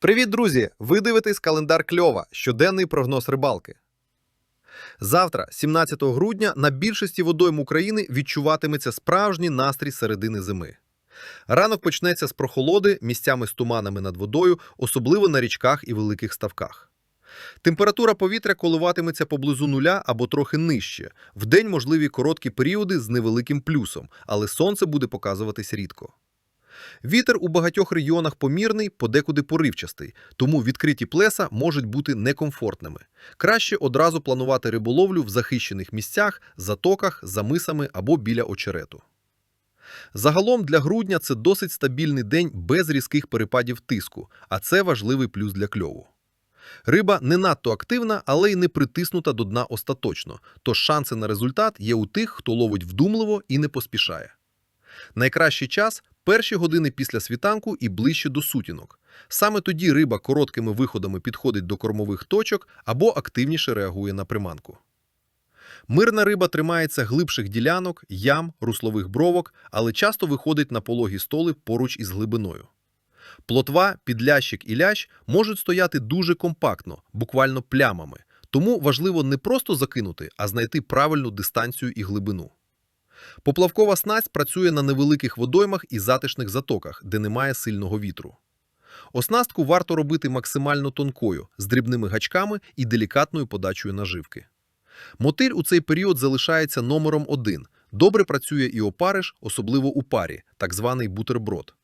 Привіт, друзі! Ви дивитесь календар Кльова, щоденний прогноз рибалки. Завтра, 17 грудня, на більшості водойм України відчуватиметься справжній настрій середини зими. Ранок почнеться з прохолоди місцями з туманами над водою, особливо на річках і великих ставках. Температура повітря коливатиметься поблизу нуля або трохи нижче. Вдень можливі короткі періоди з невеликим плюсом, але сонце буде показуватись рідко. Вітер у багатьох регіонах помірний, подекуди поривчастий, тому відкриті плеса можуть бути некомфортними. Краще одразу планувати риболовлю в захищених місцях, затоках, за мисами або біля очерету. Загалом для грудня це досить стабільний день без різких перепадів тиску, а це важливий плюс для кльову. Риба не надто активна, але й не притиснута до дна остаточно, тож шанси на результат є у тих, хто ловить вдумливо і не поспішає. Найкращий час перші години після світанку і ближче до сутінок. Саме тоді риба короткими виходами підходить до кормових точок або активніше реагує на приманку. Мирна риба тримається глибших ділянок, ям, руслових бровок, але часто виходить на пологі столи поруч із глибиною. Плотва, підлящик і лящ можуть стояти дуже компактно, буквально плямами, тому важливо не просто закинути, а знайти правильну дистанцію і глибину. Поплавкова снасть працює на невеликих водоймах і затишних затоках, де немає сильного вітру. Оснастку варто робити максимально тонкою, з дрібними гачками і делікатною подачею наживки. Мотиль у цей період залишається номером один. Добре працює і опариш, особливо у парі, так званий бутерброд.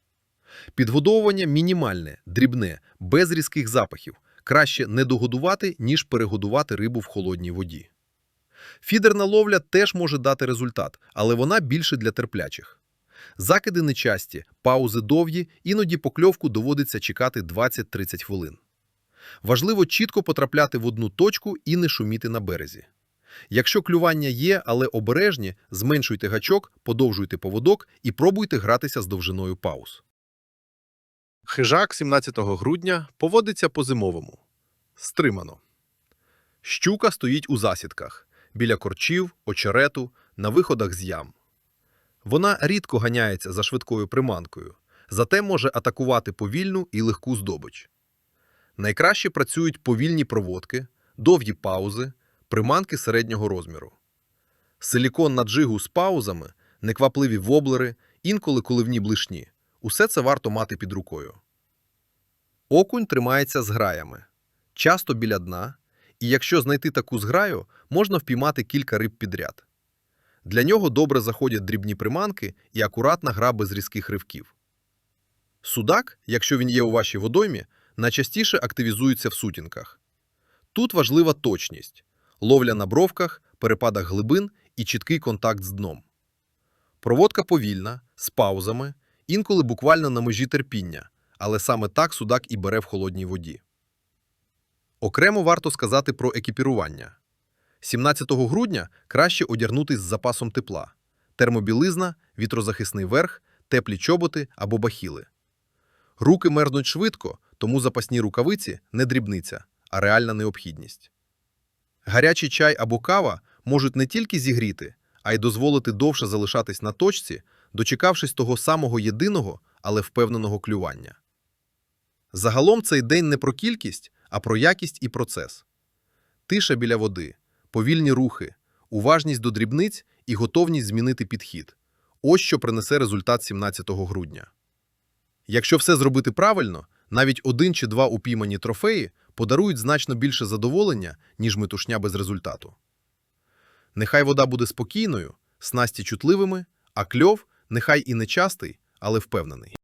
Підгодовування мінімальне, дрібне, без різких запахів. Краще не догодувати, ніж перегодувати рибу в холодній воді. Фідерна ловля теж може дати результат, але вона більше для терплячих. Закиди нечасті, паузи довгі, іноді покльовку доводиться чекати 20-30 хвилин. Важливо чітко потрапляти в одну точку і не шуміти на березі. Якщо клювання є, але обережні, зменшуйте гачок, подовжуйте поводок і пробуйте гратися з довжиною пауз. Хижак 17 грудня поводиться по-зимовому. Стримано. Щука стоїть у засідках біля корчів, очерету, на виходах з ям. Вона рідко ганяється за швидкою приманкою, зате може атакувати повільну і легку здобич. Найкраще працюють повільні проводки, довгі паузи, приманки середнього розміру. Силікон на джигу з паузами, неквапливі воблери, інколи коливні блишні – усе це варто мати під рукою. Окунь тримається з граями, часто біля дна, і якщо знайти таку зграю, можна впіймати кілька риб підряд. Для нього добре заходять дрібні приманки і акуратна гра без різких ривків. Судак, якщо він є у вашій водоймі, найчастіше активізується в сутінках. Тут важлива точність ловля на бровках, перепадах глибин і чіткий контакт з дном. Проводка повільна, з паузами, інколи буквально на межі терпіння, але саме так судак і бере в холодній воді. Окремо варто сказати про екіпірування. 17 грудня краще одягнутись з запасом тепла, термобілизна, вітрозахисний верх, теплі чоботи або бахіли. Руки мерзнуть швидко, тому запасні рукавиці не дрібниця, а реальна необхідність. Гарячий чай або кава можуть не тільки зігріти, а й дозволити довше залишатись на точці, дочекавшись того самого єдиного, але впевненого клювання. Загалом цей день не про кількість, а про якість і процес. Тиша біля води, повільні рухи, уважність до дрібниць і готовність змінити підхід. Ось що принесе результат 17 грудня. Якщо все зробити правильно, навіть один чи два упіймані трофеї подарують значно більше задоволення, ніж метушня без результату. Нехай вода буде спокійною, снасті чутливими, а кльов нехай і не частий, але впевнений.